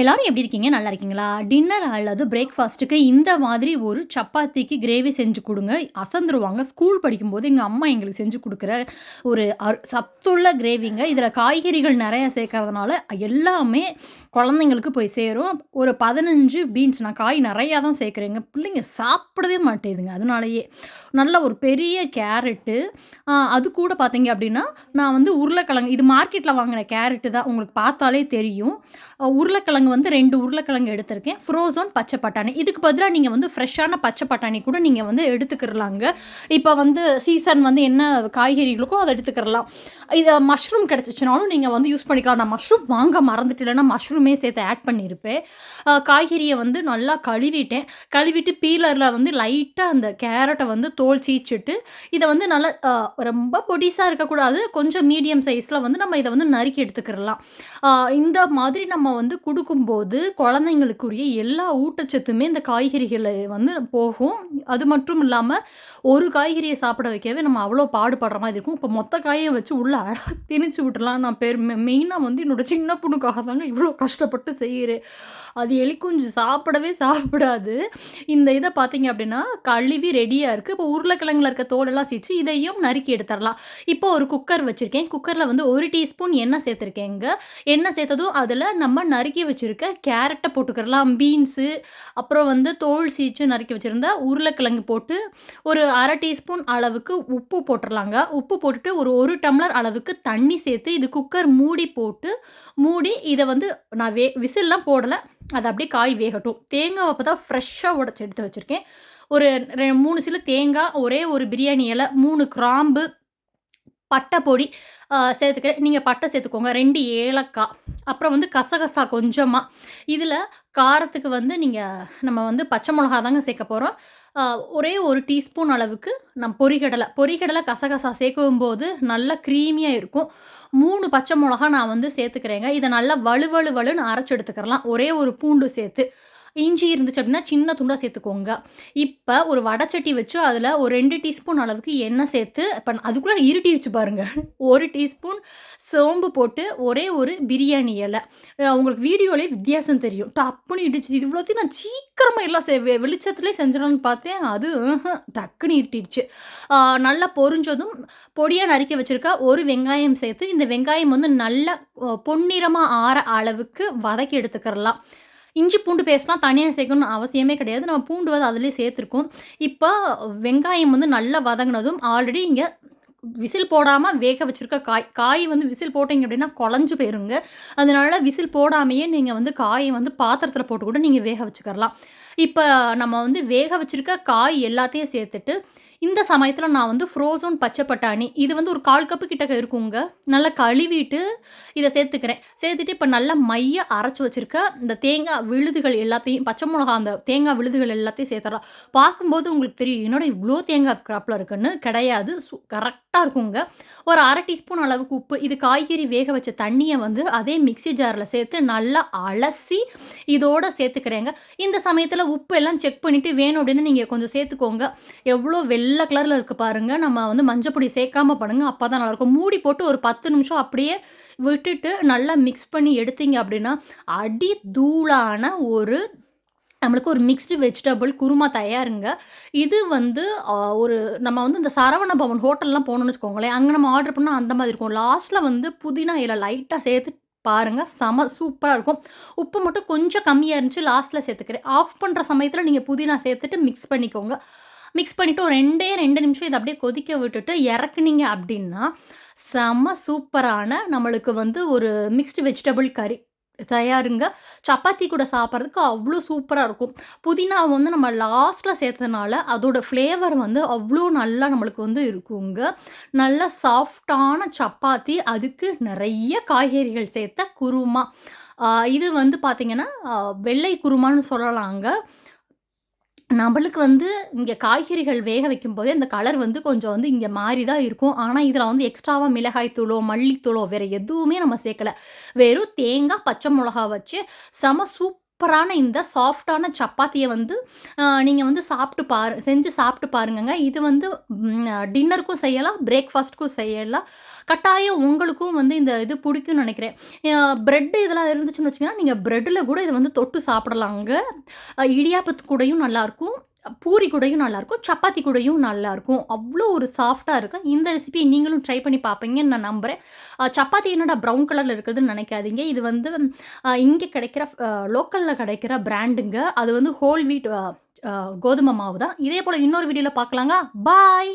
எல்லாரும் எப்படி இருக்கீங்க? நல்லா இருக்கீங்களா? டின்னர் அல்லது பிரேக்ஃபாஸ்ட்டுக்கு இந்த மாதிரி ஒரு சப்பாத்திக்கு கிரேவி செஞ்சு கொடுங்க அசந்துருவாங்க. ஸ்கூல் படிக்கும்போது எங்கள் அம்மா எங்களுக்கு செஞ்சு கொடுக்குற ஒரு அரு சத்துள்ள கிரேவிங்க. இதில் காய்கறிகள் நிறையா சேர்க்கறதுனால எல்லாமே குழந்தைங்களுக்கு போய் சேரும். ஒரு 15 பீன்ஸ் நான் காய் நிறையா தான் சேர்க்குறேங்க. பிள்ளைங்க சாப்பிடவே மாட்டேதுங்க. அதனாலயே நல்ல ஒரு பெரிய கேரட்டு, அது கூட பார்த்தீங்க அப்படின்னா நான் வந்து உருளைக்கிழங்கு இது மார்க்கெட்டில் வாங்கின கேரட்டு தான். உங்களுக்கு பார்த்தாலே தெரியும். உருளைக்கிழங்கு உருளைக்கிழங்கு வந்து ரெண்டு உருளைக்கிழங்கு எடுத்திருக்கேன். ஃப்ரோசோன் பச்சை பட்டாணி. இதுக்கு பதிலாக நீங்கள் வந்து ஃப்ரெஷ்ஷான பச்சை பட்டாணி கூட நீங்கள் வந்து எடுத்துக்கிறலாங்க இப்போ வந்து சீசன் வந்து என்ன காய்கறிகளுக்கோ அதை எடுத்துக்கிறலாம் இது மஷ்ரூம் கிடச்சிச்சுனாலும் நீங்கள் வந்து யூஸ் பண்ணிக்கலாம். நான் மஷ்ரூம் வாங்க மறந்துட்டேன். இல்லன்னா மஷ்ரூமே சேர்த்து ஆட் பண்ணியிருப்பேன். காய்கறியை வந்து நல்லா கழுவிட்டேன். கழுவிட்டு பீலரில் வந்து லைட்டாக அந்த கேரட்டை வந்து தோல் சீச்சிட்டு இதை வந்து நல்லா ரொம்ப பொடிசாக இருக்கக்கூடாது. கொஞ்சம் மீடியம் சைஸில் வந்து நம்ம இதை வந்து நறுக்கி எடுத்துக்கிறலாம் இந்த மாதிரி நம்ம வந்து குடுக்கும்போது, குழந்தைங்களுக்குரிய எல்லா ஊட்டச்சத்துமே இந்த காய்கறிகளை வந்து போகும். அது மட்டும் இல்லாமல் ஒரு காய்கறியை சாப்பிட வைக்கவே நம்ம அவ்வளோ பாடுபடுற மாதிரி இருக்கும். இப்போ மொத்த காயை வச்சு உள்ளே அழகாக திணிச்சு விட்டுலாம் நான் பெர் மெயினாக வந்து என்னோட சின்ன பொண்ணுக்காக தாங்க இவ்வளோ கஷ்டப்பட்டு செய்கிறேன் அது எலிக்குஞ்சு சாப்பிடவே சாப்பிடாது. இந்த இதை பார்த்தீங்க அப்படின்னா கழுவி ரெடியாக இருக்குது இப்போ உருளைக்கிழங்குல இருக்க தோலெல்லாம் சீச்சு இதையும் நறுக்கி எடுத்துடலாம் இப்போ ஒரு குக்கர் வச்சுருக்கேன் குக்கரில் வந்து ஒரு டீஸ்பூன் எண்ணெய் சேர்த்துருக்கேங்க. எண்ணெய் சேர்த்ததும் அதில் நம்ம நறுக்கி வச்சு வச்சிருக்க கேரட்டை போட்டுக்கிறலாம் பீன்ஸு, அப்புறம் வந்து தோல் சீச்சு நறுக்கி வச்சுருந்தா உருளைக்கிழங்கு போட்டு, ஒரு அரை டீஸ்பூன் அளவுக்கு உப்பு போட்டுடலாங்க உப்பு போட்டுட்டு ஒரு ஒரு டம்ளர் அளவுக்கு தண்ணி சேர்த்து, இது குக்கர் மூடி போட்டு, மூடி இதை வந்து நான் வே விசில்லாம் போடலை. அது அப்படியே காய் வேகட்டும். தேங்காய் அப்போ தான் ஃப்ரெஷ்ஷாக உடச்சி எடுத்து வச்சுருக்கேன். ஒரு மூணு சில தேங்காய் ஒரே ஒரு பிரியாணி இலை மூணு கிராம்பு, பட்டை பொடி சேர்த்துக்கிறேன். நீங்கள் பட்டை சேர்த்துக்கோங்க. ரெண்டு ஏலக்காய் அப்புறம் வந்து கசகசா கொஞ்சமாக இதில் காரத்துக்கு வந்து நீங்கள் நம்ம வந்து பச்சை மிளகா தாங்க சேர்க்க போகிறோம் ஒரே ஒரு டீஸ்பூன் அளவுக்கு நம் பொரிகடல. பொரிகடல, கசகசா சேர்க்கும்போது நல்லா க்ரீமியாக இருக்கும். மூணு பச்சை மிளகா நான் வந்து சேர்த்துக்கிறேங்க. இதை நல்லா வழு வழு வழுன்னு அரைச்சி எடுத்துக்கிரலாம். ஒரே ஒரு பூண்டு சேர்த்து. இஞ்சி இருந்துச்சு அப்படின்னா சின்ன துண்டாக சேர்த்துக்கோங்க. இப்போ ஒரு வடச்சட்டி வச்சு அதில் ஒரு ரெண்டு டீஸ்பூன் அளவுக்கு எண்ணெய் சேர்த்து, இப்போ அதுக்குள்ளே இருட்டிருச்சு பாருங்கள் ஒரு டீஸ்பூன் சோம்பு போட்டு, ஒரே ஒரு பிரியாணி இலை உங்களுக்கு வீடியோலேயே வித்தியாசம் தெரியும். டப்புன்னு இடிச்சு இவ்வளோத்தையும் நான் சீக்கிரமாக எல்லாம் செ வெ வெளிச்சத்திலே பார்த்தேன். அது டக்குன்னு இருட்டிடுச்சு நல்லா பொரிஞ்சதும், பொடியாக நறுக்கி வச்சிருக்க ஒரு வெங்காயம் சேர்த்து, இந்த வெங்காயம் வந்து நல்லா பொன்னிறமாக ஆற அளவுக்கு வதக்கி எடுத்துக்கிறலாம் இஞ்சி பூண்டு பேஸ்ட்லாம் தனியாக சேர்க்கணும்னு அவசியமே கிடையாது. நம்ம பூண்டு வந்து அதிலே சேர்த்துருக்கோம். இப்போ வெங்காயம் வந்து நல்லா வதங்கினதும் ஆல்ரெடி இங்கே விசில் போடாமல் வேக வச்சிருக்க காய். காய் வந்து விசில் போட்டீங்க அப்படின்னா குழஞ்சு போயிருங்க. அதனால விசில் போடாமையே நீங்கள் வந்து காயை வந்து பாத்திரத்தில் போட்டு கூட நீங்கள் வேக வச்சுக்கிரலாம். இப்போ நம்ம வந்து வேக வச்சுருக்க காய் எல்லாத்தையும் சேர்த்துட்டு, இந்த சமயத்தில் நான் வந்து ஃப்ரோசோன் பச்சை பட்டாணி, இது வந்து ஒரு 1/4 கப்பு கிட்டக்க இருக்குங்க. நல்லா கழுவிட்டு இதை சேர்த்துக்கிறேன். சேர்த்துட்டு இப்போ நல்லா மைய அரைச்சி வச்சிருக்க இந்த தேங்காய் விழுதுகள் எல்லாத்தையும் பச்சை மிளகா அந்த தேங்காய் விழுதுகள் எல்லாத்தையும் சேர்த்துறோம் பார்க்கும்போது உங்களுக்கு தெரியும். என்னோட இவ்வளோ தேங்காய் கிராப்பில் இருக்குன்னு. கிடையாது. சு கரெக்டாக இருக்குங்க. ஒரு அரை டீஸ்பூன் அளவுக்கு உப்பு. இது காய்கறி வேக வச்ச தண்ணியை வந்து அதே மிக்ஸி ஜாரில் சேர்த்து நல்லா அலசி, இதோட சேர்த்துக்கிறேங்க. இந்த சமயத்தில் உப்பு எல்லாம் செக் பண்ணிவிட்டு வேணும் அப்படின்னு நீங்கள் கொஞ்சம் சேர்த்துக்கோங்க. எவ்வளோ வெள்ள வெள்ளை கலரில் இருக்குது பாருங்கள் நம்ம வந்து மஞ்சள் பொடி சேர்க்காம பண்ணுங்கள் அப்போ தான் நல்லாயிருக்கும். மூடி போட்டு ஒரு 10 நிமிஷம் அப்படியே விட்டுட்டு, நல்லா மிக்ஸ் பண்ணி எடுத்தீங்க அப்படின்னா அடி தூளான ஒரு நம்மளுக்கு ஒரு மிக்ஸ்டு வெஜிடபிள் குருமா தயாருங்க. இது வந்து ஒரு நம்ம வந்து இந்த சரவண பவன் ஹோட்டல்லாம் போகணுன்னு வச்சுக்கோங்களேன், அங்கே நம்ம ஆர்டர் பண்ணால் அந்த மாதிரி இருக்கும். லாஸ்ட்டில் வந்து புதினா இல லைட்டாக சேர்த்து பாருங்கள் செம சூப்பராக இருக்கும். உப்பு மட்டும் கொஞ்சம் கம்மியாக இருந்துச்சு. லாஸ்ட்டில் சேர்த்துக்கிறேன். ஆஃப் பண்ணுற சமயத்தில் நீங்கள் புதினா சேர்த்துட்டு மிக்ஸ் பண்ணிக்கோங்க. மிக்ஸ் பண்ணிட்டு ஒரு 2டே 2 நிமிஷம் இதை அப்படியே கொதிக்க விட்டுட்டு இறக்குனீங்க அப்படின்னா செம சூப்பரான நம்மளுக்கு வந்து ஒரு மிக்ஸ்டு வெஜிடபிள் கறி தயாருங்க. சப்பாத்தி கூட சாப்பிட்றதுக்கு அவ்வளோ சூப்பராக இருக்கும். புதினா வந்து நம்ம லாஸ்ட்டில் சேர்த்ததுனால, அதோட ஃப்ளேவர் வந்து அவ்வளோ நல்லா நம்மளுக்கு வந்து இருக்குங்க. நல்ல சாஃப்ட்டான சப்பாத்தி, அதுக்கு நிறைய காய்கறிகள் சேர்த்த குருமா. இது வந்து பார்த்திங்கன்னா வெள்ளை குருமான்னு சொல்லலாங்க. நம்மளுக்கு வந்து இங்கே காய்கறிகள் வேக வைக்கும்போதே அந்த கலர் வந்து கொஞ்சம் வந்து இங்கே மாறி தான் இருக்கும். ஆனால் இதில் வந்து எக்ஸ்ட்ராவாக மிளகாய் தூளோ, மல்லித்தூளோ வேறு எதுவுமே நம்ம சேர்க்கல. வெறும் தேங்காய் பச்சை மிளகா வச்சு செம சூப் சூப்பரான இந்த சாஃப்ட்டான சப்பாத்தியை வந்து நீங்கள் வந்து சாப்பிட்டு பாரு செஞ்சு சாப்பிட்டு பாருங்கங்க. இது வந்து டின்னருக்கும் செய்யலாம், பிரேக்ஃபாஸ்ட்டுக்கும் செய்யலாம். கட்டாயம் உங்களுக்கும் வந்து இந்த இது பிடிக்கும்னு நினைக்கிறேன் ப்ரெட்டு இதெல்லாம் இருந்துச்சுன்னு வச்சிங்கன்னா நீங்கள் ப்ரெட்டில் கூட இதை வந்து தொட்டு சாப்பிடலாங்க. இடியாப்பத்து கூடயும் நல்லாயிருக்கும் பூரி கூடையும் நல்லாயிருக்கும் சப்பாத்தி கூடையும் நல்லாயிருக்கும் அவ்வளோ ஒரு சாஃப்டாக இருக்கும். இந்த ரெசிபிய நீங்களும் ட்ரை பண்ணி பார்ப்பீங்கன்னு நான் நம்புறேன். சப்பாத்தி என்னடா ப்ரவுன் கலரில் இருக்கிறதுன்னு நினைக்காதீங்க இது வந்து இங்கே கிடைக்கிற லோக்கலில் கிடைக்கிற பிராண்டுங்க. அது வந்து ஹோல் வீட் கோதுமை மாவு தான். இதே போல் இன்னொரு வீடியோவில் பார்க்கலாங்க. பாய்.